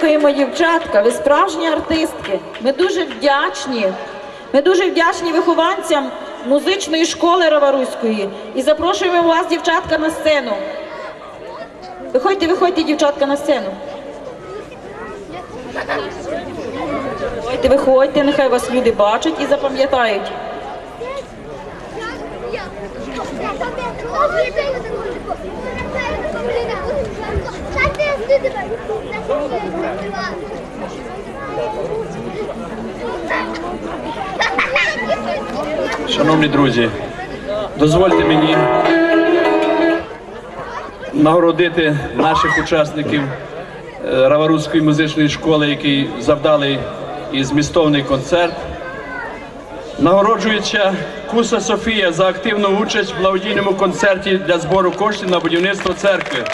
дякуємо, дівчатка. Ви справжні артистки. Ми дуже вдячні. Ми дуже вдячні вихованцям музичної школи Раваруської. І запрошуємо вас, дівчатка, на сцену. Виходьте, виходьте, дівчатка, на сцену. Виходьте, виходьте, нехай вас люди бачать і запам'ятають. Шановні друзі, дозвольте мені нагородити наших учасників е, Раваруської музичної школи, які завдали і змістовний концерт. Нагороджується Куса Софія за активну участь в благодійному концерті для збору коштів на будівництво церкви.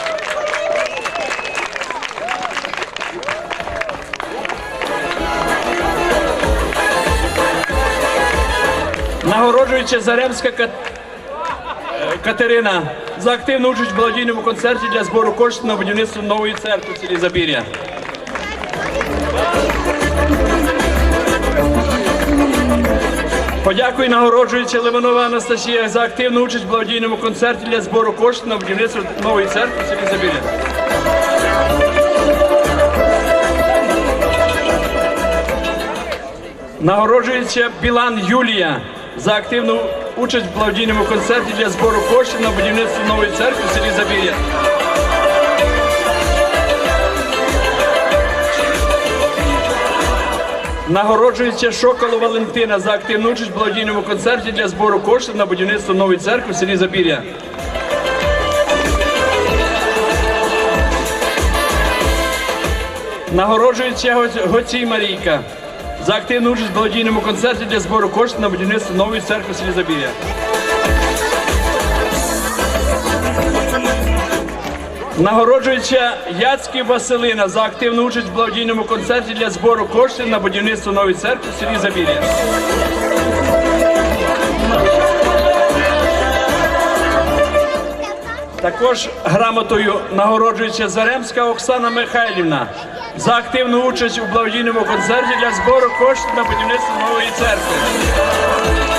Нагороджується Заремська Кат- е, Катерина за активну участь в благодійному концерті для збору коштів на будівництво нової церкви в селі Забір'я. Подякую нагороджується Лиманова Анастасія за активну участь в благодійному концерті для збору коштів на будівництво нової церкви в селі Забір'я. Нагороджується Білан Юлія за активну участь в благодійному концерті для збору коштів на будівництво нової церкви в селі Забір'я. Нагороджується Шоколо Валентина за активну участь в благодійному концерті для збору коштів на будівництво нової церкви в селі Забір'я. Нагороджується Гоцій Марійка за активну участь в благодійному концерті для збору коштів на будівництво нової церкви в. Нагороджується Яцький Василина за активну участь в благодійному концерті для збору коштів на будівництво нової церкви в селі Забір'я. Також грамотою нагороджується Заремська Оксана Михайлівна за активну участь у благодійному концерті для збору коштів на будівництво нової церкви.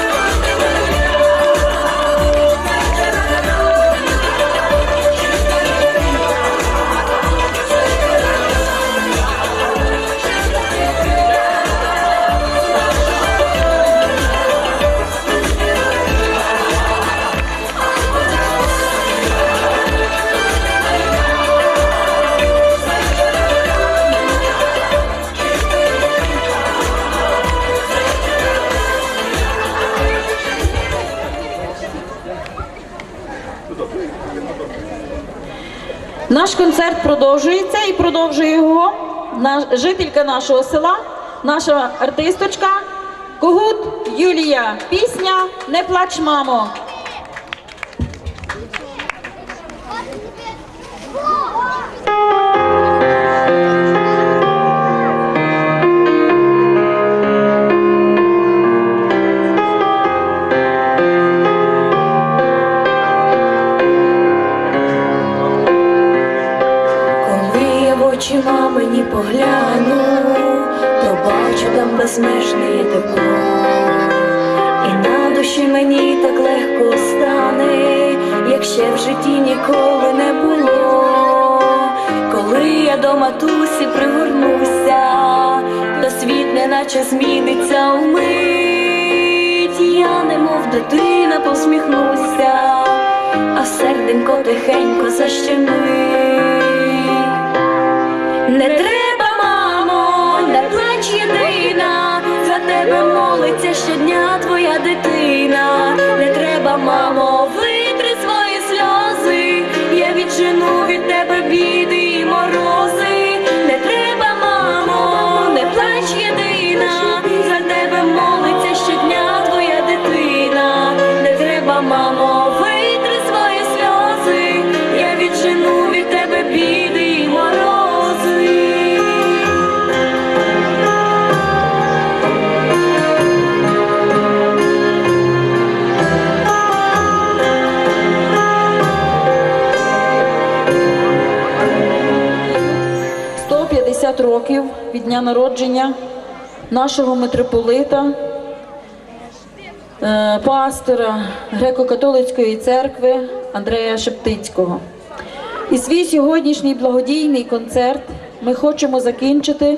Концерт продовжується і продовжує його жителька нашого села, наша артисточка Когут Юлія. Пісня Не плач, мамо. Ще в житті ніколи не було. Коли я до матусі пригорнуся, то світ неначе зміниться вмить, я немов дитина посміхнуся, а серденько тихенько защемить. Не треба, мамо, не плач єдина, за тебе молиться щодня твоя дитина. Не треба, мамо, від дня народження нашого митрополита, е, пастора греко-католицької церкви Андрея Шептицького. І свій сьогоднішній благодійний концерт ми хочемо закінчити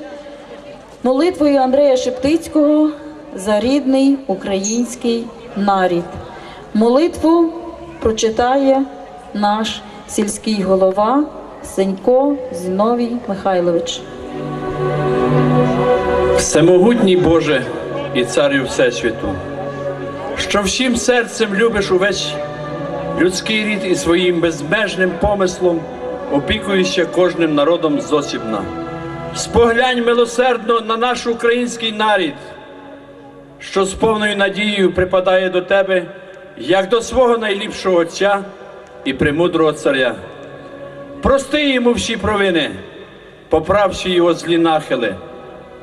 молитвою Андрея Шептицького за рідний український нарід. Молитву прочитає наш сільський голова Сенько Зіновій Михайлович. Всемогутній Боже і Царю Всесвіту, що всім серцем любиш увесь людський рід і своїм безмежним помислом опікуєшся кожним народом зосібна. Споглянь милосердно на наш український нарід, що з повною надією припадає до тебе, як до свого найліпшого Отця і премудрого царя. Прости йому всі провини, поправши його злі нахили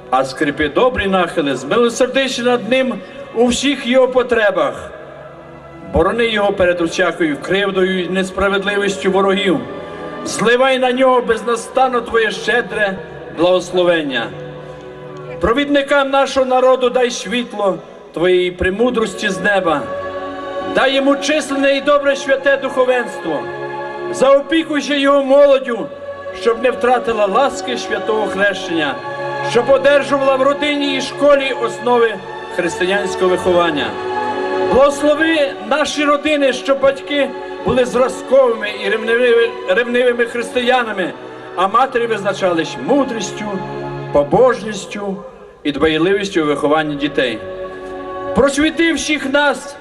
а скрипи добрі нахили, змилосердишся над ним у всіх його потребах. Борони його перед усякою кривдою і несправедливістю ворогів, зливай на нього безнастанно твоє щедре благословення. Провідникам нашого народу дай світло твоєї премудрості з неба, дай йому численне і добре святе духовенство, заопікуйся його молоддю, щоб не втратила ласки святого хрещення, щоб одержувала в родині і школі основи християнського виховання. Благослови наші родини, щоб батьки були зразковими і ревнивими християнами, а матері визначались мудрістю, побожністю і дбайливістю у вихованні дітей. Просвіти всіх нас,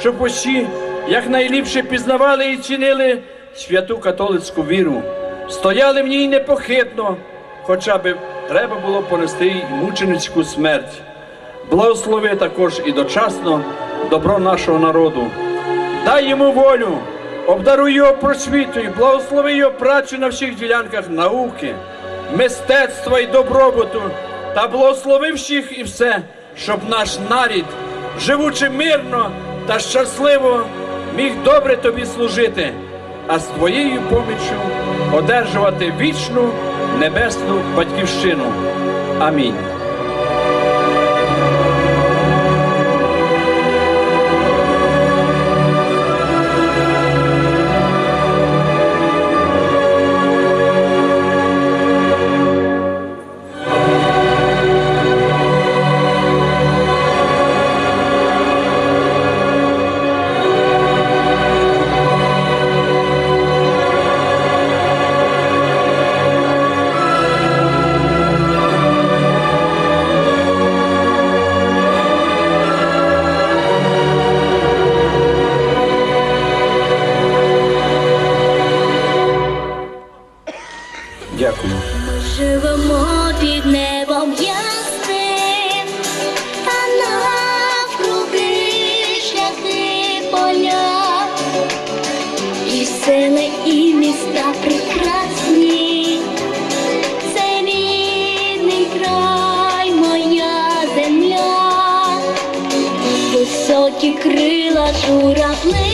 щоб усі якнайліпше пізнавали і цінили святу католицьку віру, стояли в ній непохитно, хоча б треба було понести й мученицьку смерть. Благослови також і дочасно добро нашого народу. Дай йому волю, обдаруй його просвітою, благослови його працю на всіх ділянках науки, мистецтва і добробуту, та благослови всіх і все, щоб наш нарід, живучи мирно та щасливо, міг добре тобі служити, а з твоєю поміччю одержувати вічну небесну батьківщину. Амінь. Крила